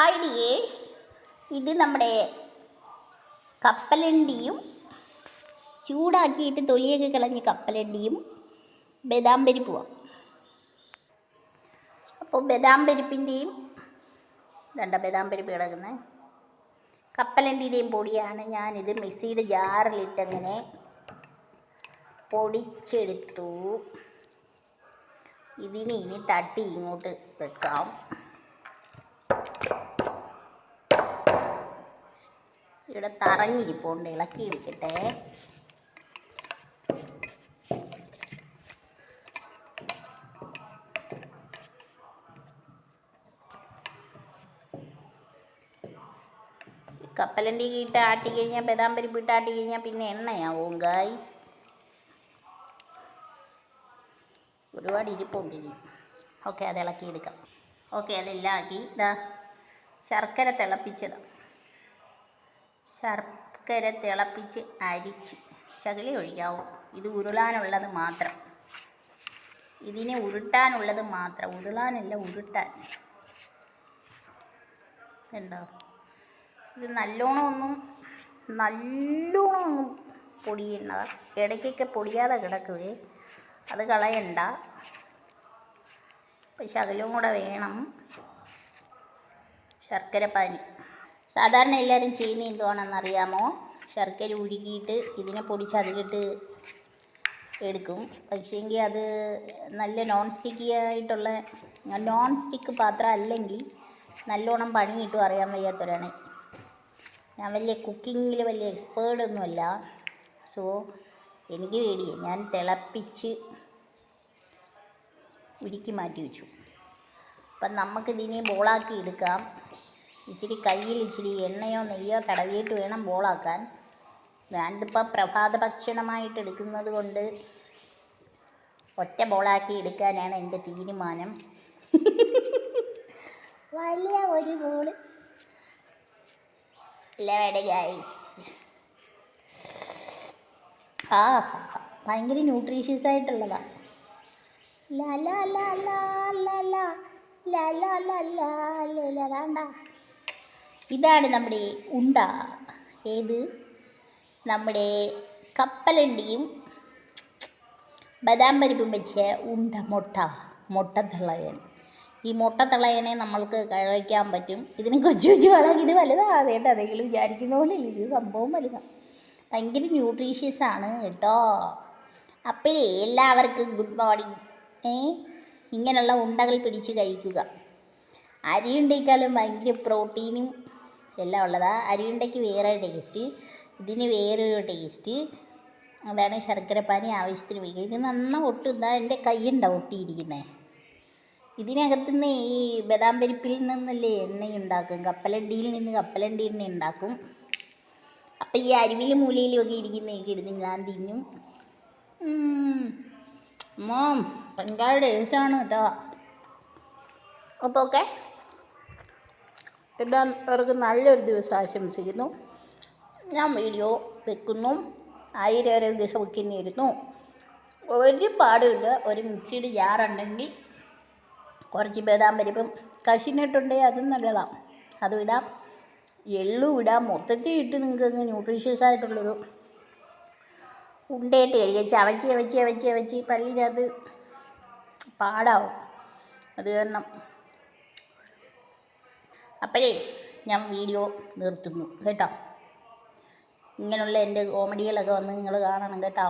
Hi dears ഇത് നമ്മുടെ കപ്പലണ്ടിയും ചൂടാക്കിയിട്ട് തൊലിയൊക്കെ കളഞ്ഞ് കപ്പലണ്ടിയും ബദാം പരിപ്പുമാണ് അപ്പോൾ ബദാം പരിപ്പിന്റെയും രണ്ട ബദാം പരിപ്പ് കിടക്കുന്നത് കപ്പലണ്ടിയുടെയും പൊടിയാണ് ഞാനിത് മിക്സിയുടെ ജാറിലിട്ടങ്ങനെ പൊടിച്ചെടുത്തു. ഇതിനി ഇനി തട്ടി ഇങ്ങോട്ട് വെക്കാം. ഇവിടെ തറഞ്ഞിരിപ്പുണ്ട് ഇളക്കി എടുക്കട്ടെ. കപ്പലണ്ടി ഇട്ട് ആട്ടി കഴിഞ്ഞാൽ ബദാം പരിപ്പ് ഇട്ട് ആട്ടി കഴിഞ്ഞാൽ പിന്നെ എണ്ണയാവും ഗൈസ് ഒരുപാട് ഇരിപ്പുണ്ട് ഇനി. ഓക്കെ അത് ഇളക്കി എടുക്കാം. ഓക്കെ അതെല്ലാം ആക്കി. ഇതാ ശർക്കര തിളപ്പിച്ചതാണ് ശർക്കര തിളപ്പിച്ച് അരിച്ച് ശകലി ഒഴിക്കാവൂ. ഇത് ഉരുളാനുള്ളത് മാത്രം. ഇതിനെ ഉരുട്ടാനുള്ളത് മാത്രം. ഉരുളാനല്ല ഉരുട്ടാൻ. ഉണ്ടോ ഇത് നല്ലോണം ഒന്നും നല്ലോണം ഒന്നും പൊടിയണ്ട ഇടയ്ക്കൊക്കെ പൊടിയാതെ കിടക്കുകയെ അത് കളയണ്ട. അപ്പം ശകലവും കൂടെ വേണം ശർക്കര പാനി സാധാരണ എല്ലാവരും ചെയ്യുന്ന എന്തുവാണെന്ന് അറിയാമോ ശർക്കര ഉഴുകിയിട്ട് ഇതിനെ പൊടിച്ച് അതിലിട്ട് എടുക്കും. പക്ഷേങ്കിൽ അത് നല്ല നോൺ സ്റ്റിക്കി ആയിട്ടുള്ള നോൺ സ്റ്റിക്ക് പാത്രം അല്ലെങ്കിൽ നല്ലോണം പണി കിട്ടും അറിയാൻ വയ്യാത്തവരാണ്. ഞാൻ വലിയ കുക്കിങ്ങിൽ വലിയ എക്സ്പേർട്ട് ഒന്നുമല്ല സോ എനിക്ക് വേടിയേ ഞാൻ തിളപ്പിച്ച് ഉരുക്കി മാറ്റി വെച്ചു. അപ്പം നമുക്കിതിനെ ബോളാക്കി എടുക്കാം. ഇച്ചിരി കയ്യിൽ ഇച്ചിരി എണ്ണയോ നെയ്യോ തടവിയിട്ട് വേണം ബോളാക്കാൻ ഞാനിതിപ്പോൾ പ്രഭാത ഭക്ഷണമായിട്ട് എടുക്കുന്നത് കൊണ്ട് ഒറ്റ ബോളാക്കി എടുക്കാനാണ് എന്റെ തീരുമാനം വലിയ ഒരു ബോൾ ഗൈസ് ആ ഭയങ്കര ന്യൂട്രീഷ്യസ് ആയിട്ടുള്ളതാണ് ലാ ലാ ലാ ലാ ലാ ലാ ലാ ലാ ലാ ലാ ലാ ലാ വേണ്ട ഇതാണ് നമ്മുടെ ഉണ്ട. ഏത്? നമ്മുടെ കപ്പലണ്ടിയും ബദാം പരിപ്പും വെച്ച ഉണ്ട മുട്ട. മുട്ടത്തള്ളയൻ ഈ മുട്ടത്തള്ളയനെ നമ്മൾക്ക് കഴിക്കാൻ പറ്റും. ഇതിനെ കൊച്ചു കൊച്ചു വളർന്ന് ഇത് വലുതാണ് അതെങ്കിലും വിചാരിക്കുന്ന പോലെ ഇല്ല ഇത് സംഭവം വലുതാണ് ഭയങ്കര ന്യൂട്രീഷ്യസ് ആണ് കേട്ടോ. അപ്പോഴേ എല്ലാവർക്കും ഗുഡ് മോർണിംഗ്. ഏ? ഇങ്ങനെയുള്ള ഉണ്ടകൾ പിടിച്ച് കഴിക്കുക. അരിയുണ്ടേക്കാളും ഭയങ്കര പ്രോട്ടീനും എല്ലാം ഉള്ളതാണ് അരിയുണ്ടയ്ക്ക് വേറെ ടേസ്റ്റ് ഇതിന് വേറൊരു ടേസ്റ്റ്. അതാണ് ശർക്കരപ്പാനി ആവശ്യത്തിന് വയ്ക്കുക ഇത് നന്ന ഒട്ടും ഇതാ എന്റെ കൈയുണ്ടാവും ഒട്ടിയിരിക്കുന്നത് ഇതിനകത്തു നിന്ന് ഈ ബദാം പരിപ്പിൽ നിന്നല്ലേ എണ്ണ ഉണ്ടാക്കും. കപ്പലണ്ടിയിൽ നിന്ന് കപ്പലണ്ടി എണ്ണ ഉണ്ടാക്കും. അപ്പം ഈ അരുവിൽ മൂലയിലും ഒക്കെ ഇരിക്കുന്നതൊക്കെ എടുത്ത് ഞാൻ തിന്നും. മോം ഭയങ്കര ടേസ്റ്റാണ് കേട്ടോ. അപ്പോൾ ഓക്കെ. എല്ലാവർക്കും നല്ലൊരു ദിവസം ആശംസിക്കുന്നു. ഞാൻ വീഡിയോ വെക്കുന്നു. ആയിരേറെ ദിവസം വെക്കുന്നിരുന്നു ഒരു പാടുമില്ല. ഒരു മിക്സിയുടെ ജാറുണ്ടെങ്കിൽ കുറച്ച് ബദാം പരിപ്പും കശിനിട്ടുണ്ടെങ്കിൽ അതും നല്ലതാണ്. അതും ഇടാം എള്ളും ഇടാം മൊത്തത്തിൽ ഇട്ട് നിങ്ങൾക്ക് ന്യൂട്രീഷ്യസ് ആയിട്ടുള്ളൊരു ഉണ്ടയിട്ട് കഴിക്കുക ചവച്ച് ചവച്ച് ചവച്ച് ചവച്ച് പല്ലിനത് പാടാവും. അത് കാരണം അപ്പോഴേ ഞാൻ വീഡിയോ നിർത്തുന്നു കേട്ടോ. ഇങ്ങനെയുള്ള എന്റെ കോമഡികളൊക്കെ വന്ന് നിങ്ങൾ കാണണം കേട്ടോ.